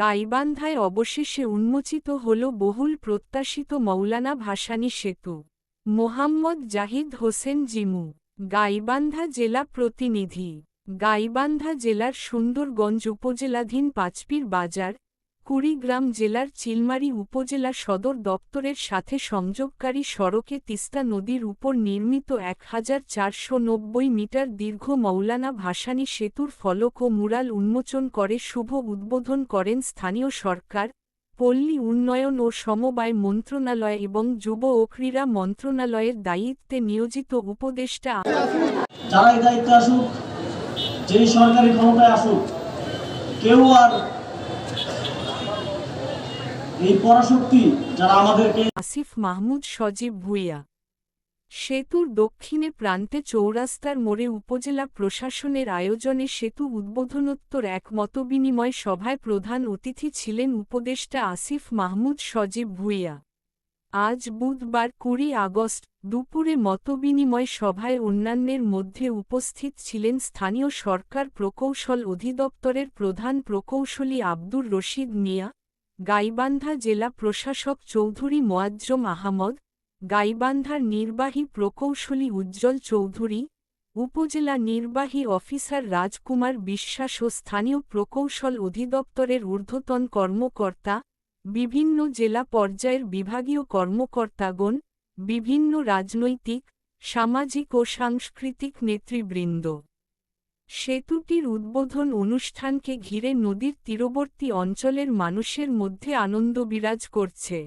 গাইবান্ধায় অবশেষে উন্মোচিত হল বহুল প্রত্যাশিত মৌলানা ভাসানী সেতু। মোহাম্মদ জাহিদ হোসেন জিমু, গাইবান্ধা জেলা প্রতিনিধি, গাইবান্ধা জেলার সুন্দরগঞ্জ উপজেলাধীন পাঁচপির বাজার কুড়িগ্রাম জেলার চিলমারি উপজেলা সদর দপ্তরের সাথে সংযোগকারী সড়কে তিস্তা নদীর উপর নির্মিত এক হাজার চারশো নব্বই মিটার দীর্ঘ মৌলানা ভাসানী সেতুর ফলক ও মুরাল উন্মোচন করে, শুভ উদ্বোধন করেন স্থানীয় সরকার, পল্লী উন্নয়ন ও সমবায় মন্ত্রণালয় এবং যুব ও ক্রীড়া মন্ত্রণালয়ের দায়িত্বে নিয়োজিত উপদেষ্টা যারাই দায়িত্বে আসুক, যেই সরকারি ক্ষমতায় আসুক, কেউ আর এই পরাশক্তি যারা আমাদেরকে আসিফ মাহমুদ সজীব ভুইয়া। সেতুর দক্ষিণে প্রান্তে চৌরাস্তার মোড়ে উপজেলা প্রশাসনের আয়োজনে সেতু উদ্বোধনোত্তর এক মতবিনিময় সভায় প্রধান অতিথি ছিলেন উপদেষ্টা আসিফ মাহমুদ সজীব ভুইয়া। আজ বুধবার কুড়ি আগস্ট দুপুরে মতবিনিময় সভায় অন্যান্যের মধ্যে উপস্থিত ছিলেন স্থানীয় সরকার প্রকৌশল অধিদপ্তরের প্রধান প্রকৌশলী আব্দুর রশিদ মিয়া গাইবান্ধা জেলা প্রশাসক চৌধুরী মোয়াজ্জম আহমদ, গাইবান্ধার নির্বাহী প্রকৌশলী উজ্জ্বল চৌধুরী, উপজেলা নির্বাহী অফিসার রাজকুমার বিশ্বাস ও স্থানীয় প্রকৌশল অধিদপ্তরের ঊর্ধ্বতন কর্মকর্তা, বিভিন্ন জেলা পর্যায়ের বিভাগীয় কর্মকর্তাগণ, বিভিন্ন রাজনৈতিক, সামাজিক ও সাংস্কৃতিক নেতৃবৃন্দ। সেতুটির উদ্বোধন অনুষ্ঠানকে ঘিরে নদীর তীরবর্তী অঞ্চলের মানুষের মধ্যে আনন্দ বিরাজ করছে।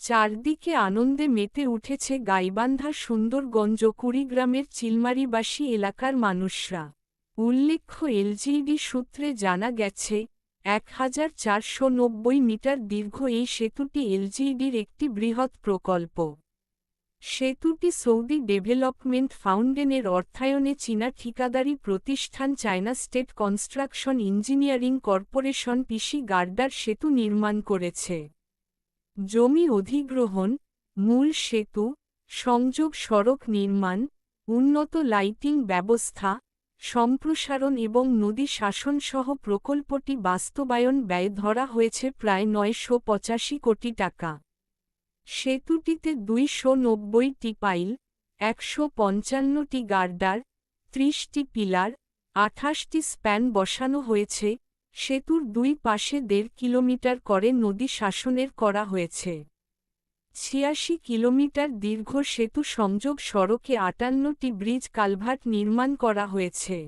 চারদিকে আনন্দে মেতে উঠেছে গাইবান্ধা সুন্দরগঞ্জ কুড়িগ্রামের চিলমারিবাসী এলাকার মানুষরা। উল্লেখ্য, এলজিইডি সূত্রে জানা গেছে, এক হাজার চারশো নব্বই মিটার দীর্ঘ এই সেতুটি এলজিইডির একটি বৃহৎ প্রকল্প। সেতুটি সৌদি ডেভেলপমেন্ট ফাউন্ডেনের অর্থায়নে চীনা ঠিকাদারি প্রতিষ্ঠান China state construction engineering corporation PC girder সেতু নির্মাণ করেছে। জমি অধিগ্রহণ, মূল সেতু, সংযোগ সড়ক নির্মাণ, উন্নত লাইটিং ব্যবস্থা, সম্প্রসারণ এবং নদী শাসনসহ প্রকল্পটি বাস্তবায়ন ব্যয় ধরা হয়েছে প্রায় নয়শো পঁচাশি কোটি টাকা। সেতুটিতে দুইশো নব্বইটি পাইল, একশো পঞ্চান্নটি গার্ডার, ত্রিশটি পিলার, আঠাশটি স্প্যান বসানো হয়েছে, সেতুর দুই পাশে দেড় কিলোমিটার করে নদী শাসনের করা হয়েছে। ছিয়াশি কিলোমিটার দীর্ঘ সেতু সংযোগ সড়কে আটান্নটি ব্রিজ কালভার্ট নির্মাণ করা হয়েছে।